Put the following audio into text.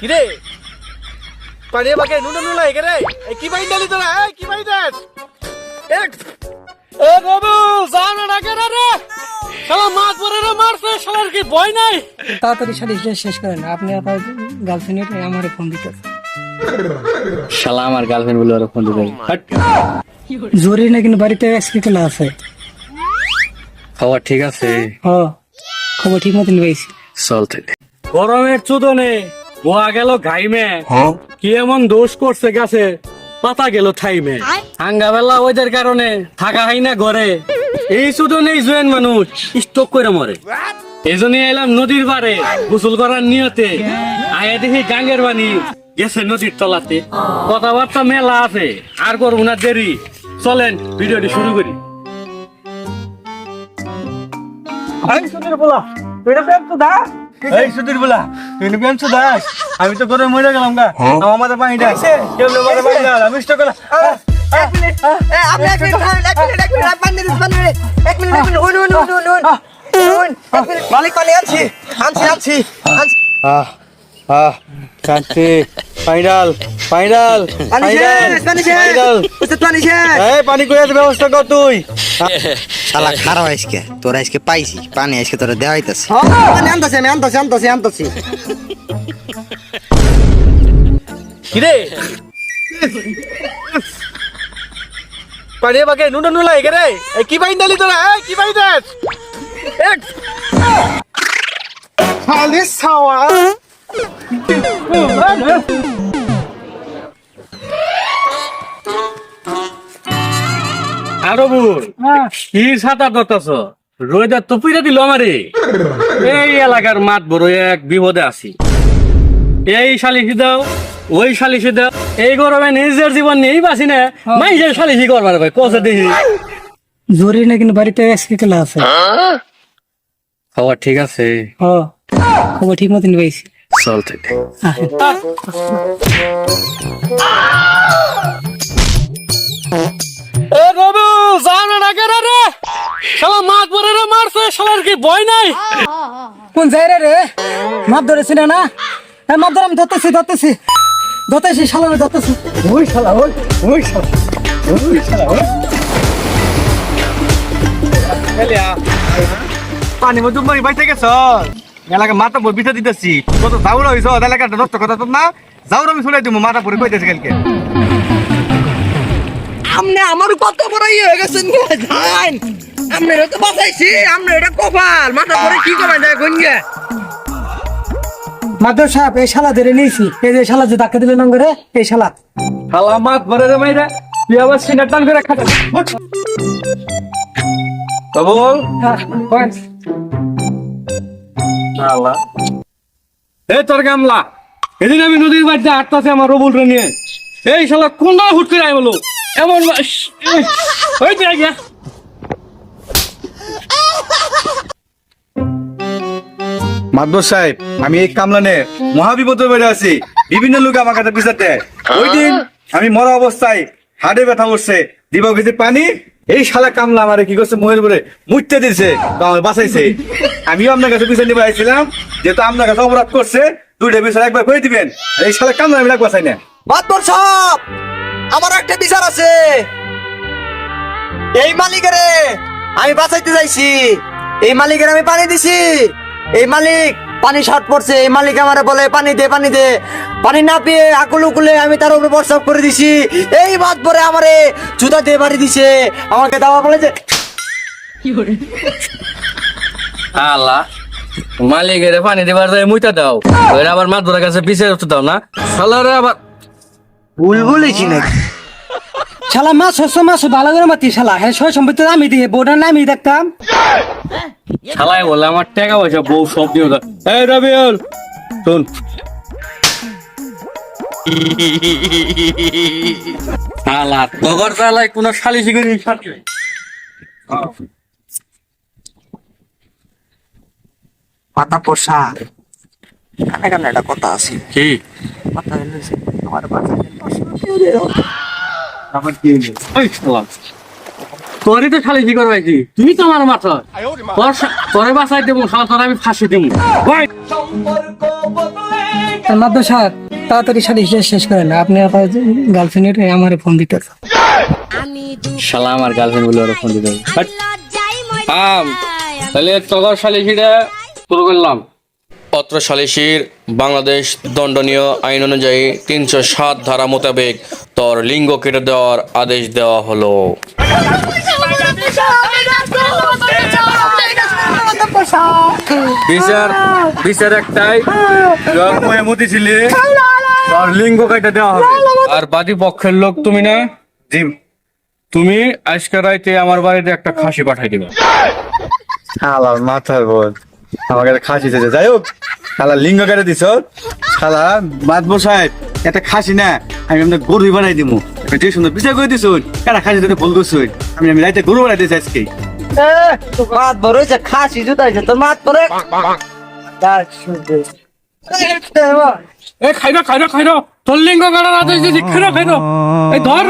কিরে? পানি বাকে নুন নুন লাগে রে? কি বাইন ডালি তোরা? এই কি বাইন দেস এ বাবু জানা না কেন রে? শালা মাছ পরে রে মারছে শালার কি ভয় নাই? তাড়াতাড়ি শেষ করেন আপনি আপনার গার্লফ্রেন্ডের আমার ফোন দিতে শালা আমার গার্লফ্রেন্ড বলে ওরা ফোন দিতে। জরুরি না কিন্তু বাড়িতে আজকে খেলা আছে খাবার ঠিক আছে? হ খবর ঠিক মতন পেয়েছি চল তাহলে। গরমের চুদনে গোয়া গেল ঘাইমে। কি এমন দোষ করছে গাছে? পাতা গেল থাইমে হাঙ্গা বেলা ওদের কারণে থাকা হয় না ঘরে। এই চুদনে জয়েন মানুষ স্টক করে মরে। এই জন্যই এলাম নদীর পারে গোসল করার নিয়তে। আয়া দেখি গাঙ্গের বাণী গেছে নদীর তলাতে। কথাবার্তা মেলা আছে আর করব না দেরি। চলেন ভিডিওটি শুরু করি। এই সুধীর বলা তুই নিবি আনছো দাস? আমি তো করে মরে গেলাম গা। আমার মাথা পানি ডাক কেউ মাথা পানি আমি স্টক করলাম। এক মিনিট আপনি এক মিনিট এক মিনিট এক মিনিট পানি দিন পানি এক মিনিট এক মিনিট উন উন উন উন উন উন এক মিনিট। মালিক পানি আনছি আনছি আনছি আনছি। আহ আহ শান্তি ফাইনাল ফাইনাল ফাইনাল এই পানি করে ব্যবস্থা কর তুই। শালা খারাপ আজকে। তোরা আজকে পাইছি। পানি আজকে তোরা দেওয়া হইতাছে। ও, পানি আনতাছি আমি আনতাছি আনতাছি আনতাছি। কিরে? পানি বাকে নুন নুন লাগে রে। এই কি বাইন ডালি তোরা? এই কি বাইন দেস? এক খালি সাওয়া আরও বুল কি ধরতেছ? দিল আমারে। এই এলাকার মাত বড় এক বিপদে আছি। এই শালিশি দাও ওই শালিশি দাও। এই গরমে নিজের জীবন নিয়েই বাঁচি না। মাইজের শালিশি করবার ভাই কষে না কিন্তু বাড়িতে আজকে আছে। খাবার ঠিক আছে। হ খবর ঠিক মতন পেয়েছি তাহলে এ বাবু জানা না কেন রে? শালা মাছ পরে রে মারছে শালার কি ভয় নাই? কোন যাই রে মাপ ধরেছি না না? এই মাপ ধরে আমি ধরতেছি ধরতেছি। ধরতেছি শালা ধরতেছি। ওই শালা ওই ওই শালা ওই শালা ওই। পানি মধ্যে মারি বাইতে গেছ? এলাকা মাথা পর বিছা দিতেছি। কত যাওরা হইছ এলাকাটা নষ্ট কথা তো না? যাওরা আমি শুনে দিব মাথা পরে কইতেছি কালকে। আপনি আমার কত বড় ইয়ে হয়ে গেছেন জান আপনি তো বাঁচাইছি আপনি এটা কপাল। মাথা পরে কি করবেন দেখুন গে? মাদর সাহেব এই শালা ধরে নিয়েছি। এই যে শালা যে ধাক্কা দিলেন করে এই শালা। শালা মাছ পরে রে মাইরা তুই আবার টান করে খাটা কবল শালা এই তোর গামলা এদিন আমি নদীর বাড়িতে আমার রবুল নিয়ে। এই শালা কোন হুট করে বলো? এমন ওই যে গিয়া মাদবর সাহেব আমি এই কামলানে মহাবিপদ বেড়ে আছি। বিভিন্ন লোক আমার কাছে বিচারতে। ওই দিন আমি মরা অবস্থায় হাড়ে ব্যথা করছে, দিব গেছে পানি। এই শালা কামলা আমারে কি করছে, মহের পরে মুইতে দিছে বাঁচাইছে। আমিও আপনার কাছে বিচার নিবে আইছিলাম, যেহেতু আপনার কাছে অপরাধ করছে, দুইটা বিচার একবার করে দিবেন। এই শালা কামলা আমি বাঁচাই না। আমার একটা বিচার আছে। এই মালিকের আমি বাঁচাইতে যাইছি। এই মালিকের আমি পানি দিছি। এই মালিক পানি শর্ট পড়ছে। এই মালিক আমারে বলে পানি দে পানি দে। পানি না পেয়ে আকুল উকুলে আমি তার উপরে প্রস্তাব করে দিছি। এই বাদ পরে আমারে জুতা দিয়ে বাড়ি দিছে। আমাকে দাওয়া বলে যে আল্লাহ মালিকের পানি দেবার যায় মুইতা দাও। ওই আবার মাছ ধরার কাছে পিছিয়ে দাও না। শালারে আবার ভুল বলেছি নাকি? শালা মাছ শস্য মাছ ভালো করে মাতি শালা। হ্যাঁ সয় সম্পত্তি আমি দিয়ে বোর্ডার নামি দেখতাম। শালাই বলে আমার টাকা পয়সা বউ সব দিয়ে এই রবিউল শুন। শালা তগর চালাই কোন শান্তি নাই। পাতা পোষা। এখানে একটা কথা আছে। কি? যে, আমার বাসায় আমার কি হইল? এই শালা। তোরই তো খালি করবাইছি তুই তো আমার মাথা। তোরে বাঁচাই দেবো শালা আমি ফাঁসি দেবো। ভাই। মাদ্দর তাড়াতাড়ি শাড়ি শেষ শেষ করেন। আপনি আপনার গার্লফ্রেন্ডের আমার ফোন দিতে শালা আমার গার্লফ্রেন্ড বলে ওরা ফোন দিতে আম, তাহলে তগর সালিশিটা শুরু করলাম। পত্র সালিশির বাংলাদেশ দণ্ডনীয় আইন অনুযায়ী তিনশো সাত ধারা মোতাবেক তোর লিঙ্গ কেটে দেওয়ার আদেশ দেওয়া হলো। বিচার বিচার একটাই। জন্ময়ে মতি ছিলে তোর লিঙ্গ কেটে দেওয়া হবে আর বাদী পক্ষের লোক তুমি না? জি। তুমি আজকে রাইতে আমার বাড়িতে একটা খাসি পাঠাই দিবে। শালা মাথার বোধ আমার কাছে খাসি যাই হোক শালা লিঙ্গ কেটে দিছ। শালা মাতবো সাহেব। একটা খাসি না আমি আপনার গরু বানাই দিব যে সুন্দর বিচার করে দিছুন একটা খাসি তোকে ভুল করছুন আমি আমি রাইতে গরু বানাই দিয়েছি আজকে। মাত বড় হয়েছে খাসি জুতাইছে তোর মাত পরে এ খাইরো খাইরো খাইরো তোর লিঙ্গ খাইরো খাইরো এই ধর।